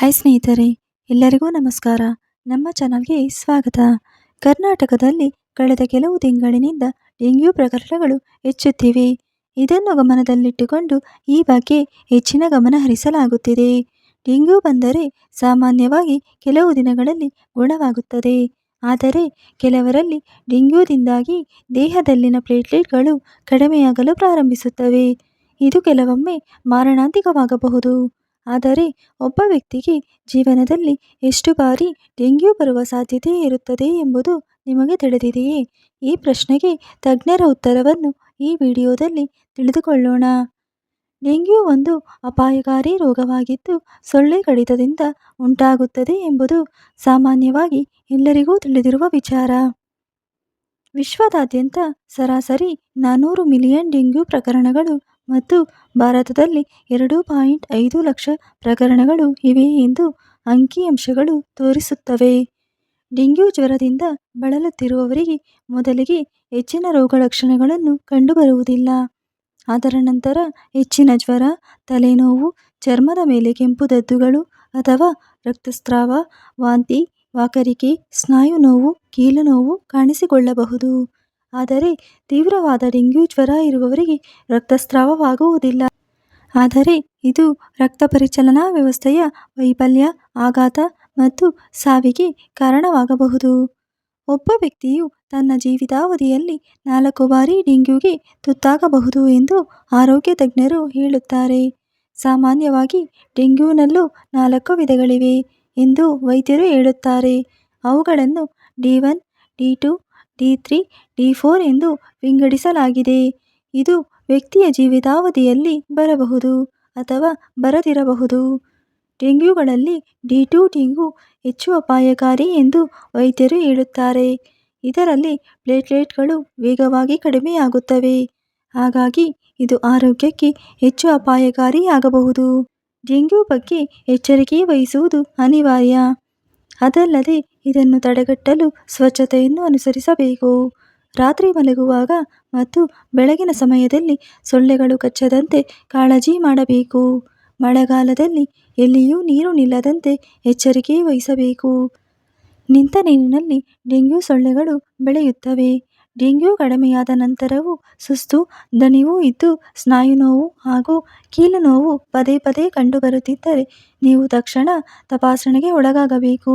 Hi ಸ್ನೇಹಿತರೆ, ಎಲ್ಲರಿಗೂ ನಮಸ್ಕಾರ. ನಮ್ಮ ಚಾನಲ್ಗೆ ಸ್ವಾಗತ. ಕರ್ನಾಟಕದಲ್ಲಿ ಕಳೆದ ಕೆಲವು ತಿಂಗಳಿನಿಂದ ಡೆಂಗ್ಯೂ ಪ್ರಕರಣಗಳು ಹೆಚ್ಚುತ್ತಿವೆ. ಇದನ್ನು ಗಮನದಲ್ಲಿಟ್ಟುಕೊಂಡು ಈ ಬಗ್ಗೆ ಹೆಚ್ಚಿನ ಗಮನ ಹರಿಸಲಾಗುತ್ತಿದೆ. ಡೆಂಗ್ಯೂ ಬಂದರೆ ಸಾಮಾನ್ಯವಾಗಿ ಕೆಲವು ದಿನಗಳಲ್ಲಿ ಗುಣವಾಗುತ್ತದೆ. ಆದರೆ ಕೆಲವರಲ್ಲಿ ಡೆಂಗ್ಯೂದಿಂದಾಗಿ ದೇಹದಲ್ಲಿನ ಪ್ಲೇಟ್ಲೆಟ್ಗಳು ಕಡಿಮೆಯಾಗಲು ಪ್ರಾರಂಭಿಸುತ್ತವೆ. ಇದು ಕೆಲವೊಮ್ಮೆ ಮಾರಣಾಂತಿಕವಾಗಬಹುದು. ಆದರೆ ಒಬ್ಬ ವ್ಯಕ್ತಿಗೆ ಜೀವನದಲ್ಲಿ ಎಷ್ಟು ಬಾರಿ ಡೆಂಗ್ಯೂ ಬರುವ ಸಾಧ್ಯತೆ ಇರುತ್ತದೆ ಎಂಬುದು ನಿಮಗೆ ತಿಳಿದಿದೆಯೇ? ಈ ಪ್ರಶ್ನೆಗೆ ತಜ್ಞರ ಉತ್ತರವನ್ನು ಈ ವಿಡಿಯೋದಲ್ಲಿ ತಿಳಿದುಕೊಳ್ಳೋಣ. ಡೆಂಗ್ಯೂ ಒಂದು ಅಪಾಯಕಾರಿ ರೋಗವಾಗಿದ್ದು ಸೊಳ್ಳೆ ಕಡಿತದಿಂದ ಉಂಟಾಗುತ್ತದೆ ಎಂಬುದು ಸಾಮಾನ್ಯವಾಗಿ ಎಲ್ಲರಿಗೂ ತಿಳಿದಿರುವ ವಿಚಾರ. ವಿಶ್ವದಾದ್ಯಂತ ಸರಾಸರಿ ನಾನ್ನೂರು ಮಿಲಿಯನ್ ಡೆಂಗ್ಯೂ ಪ್ರಕರಣಗಳು ಮತ್ತು ಭಾರತದಲ್ಲಿ ಎರಡು ಪಾಯಿಂಟ್ ಐದು ಲಕ್ಷ ಪ್ರಕರಣಗಳು ಇವೆ ಎಂದು ಅಂಕಿಅಂಶಗಳು ತೋರಿಸುತ್ತವೆ. ಡೆಂಗ್ಯೂ ಜ್ವರದಿಂದ ಬಳಲುತ್ತಿರುವವರಿಗೆ ಮೊದಲಿಗೆ ಹೆಚ್ಚಿನ ರೋಗಲಕ್ಷಣಗಳನ್ನು ಕಂಡುಬರುವುದಿಲ್ಲ. ಅದರ ನಂತರ ಹೆಚ್ಚಿನ ಜ್ವರ, ತಲೆನೋವು, ಚರ್ಮದ ಮೇಲೆ ಕೆಂಪು ದದ್ದುಗಳು ಅಥವಾ ರಕ್ತಸ್ರಾವ, ವಾಂತಿ, ವಾಕರಿಕೆ, ಸ್ನಾಯು ನೋವು, ಕೀಲು ನೋವು ಕಾಣಿಸಿಕೊಳ್ಳಬಹುದು. ಆದರೆ ತೀವ್ರವಾದ ಡೆಂಗ್ಯೂ ಜ್ವರ ಇರುವವರಿಗೆ ರಕ್ತಸ್ರಾವವಾಗುವುದಿಲ್ಲ. ಆದರೆ ಇದು ರಕ್ತ ಪರಿಚಲನಾ ವ್ಯವಸ್ಥೆಯ ವೈಫಲ್ಯ, ಆಘಾತ ಮತ್ತು ಸಾವಿಗೆ ಕಾರಣವಾಗಬಹುದು. ಒಬ್ಬ ವ್ಯಕ್ತಿಯು ತನ್ನ ಜೀವಿತಾವಧಿಯಲ್ಲಿ ನಾಲ್ಕು ಬಾರಿ ಡೆಂಗ್ಯೂಗೆ ತುತ್ತಾಗಬಹುದು ಎಂದು ಆರೋಗ್ಯ ತಜ್ಞರು ಹೇಳುತ್ತಾರೆ. ಸಾಮಾನ್ಯವಾಗಿ ಡೆಂಗ್ಯೂನಲ್ಲೂ ನಾಲ್ಕು ವಿಧಗಳಿವೆ ಎಂದು ವೈದ್ಯರು ಹೇಳುತ್ತಾರೆ. ಅವುಗಳನ್ನು D one, D two D three, D four ಎಂದು ವಿಂಗಡಿಸಲಾಗಿದೆ. ಇದು ವ್ಯಕ್ತಿಯ ಜೀವಿತಾವಧಿಯಲ್ಲಿ ಬರಬಹುದು ಅಥವಾ ಬರದಿರಬಹುದು. ಡೆಂಗ್ಯೂಗಳಲ್ಲಿ ಡಿ ಟು ಡೆಂಗ್ಯೂ ಹೆಚ್ಚು ಅಪಾಯಕಾರಿ ಎಂದು ವೈದ್ಯರು ಹೇಳುತ್ತಾರೆ. ಇದರಲ್ಲಿ ಪ್ಲೇಟ್ಲೆಟ್ಗಳು ವೇಗವಾಗಿ ಕಡಿಮೆಯಾಗುತ್ತವೆ. ಹಾಗಾಗಿ ಇದು ಆರೋಗ್ಯಕ್ಕೆ ಹೆಚ್ಚು ಅಪಾಯಕಾರಿಯಾಗಬಹುದು ಡೆಂಗ್ಯೂ ಬಗ್ಗೆ ಎಚ್ಚರಿಕೆ ವಹಿಸುವುದು ಅನಿವಾರ್ಯ. ಅದಲ್ಲದೆ ಇದನ್ನು ತಡೆಗಟ್ಟಲು ಸ್ವಚ್ಛತೆಯನ್ನು ಅನುಸರಿಸಬೇಕು. ರಾತ್ರಿ ಮಲಗುವಾಗ ಮತ್ತು ಬೆಳಗಿನ ಸಮಯದಲ್ಲಿ ಸೊಳ್ಳೆಗಳು ಕಚ್ಚದಂತೆ ಕಾಳಜಿ ಮಾಡಬೇಕು. ಮಳೆಗಾಲದಲ್ಲಿ ಎಲ್ಲಿಯೂ ನೀರು ನಿಲ್ಲದಂತೆ ಎಚ್ಚರಿಕೆ ವಹಿಸಬೇಕು. ನಿಂತ ನೀರಿನಲ್ಲಿ ಡೆಂಗ್ಯೂ ಸೊಳ್ಳೆಗಳು ಬೆಳೆಯುತ್ತವೆ. ಡೆಂಗ್ಯೂ ಕಡಿಮೆಯಾದ ನಂತರವೂ ಸುಸ್ತು, ದಣಿವು ಇದ್ದು ಸ್ನಾಯು ನೋವು ಹಾಗೂ ಕೀಲು ನೋವು ಪದೇ ಪದೇ ಕಂಡುಬರುತ್ತಿದ್ದರೆ ನೀವು ತಕ್ಷಣ ತಪಾಸಣೆಗೆ ಒಳಗಾಗಬೇಕು.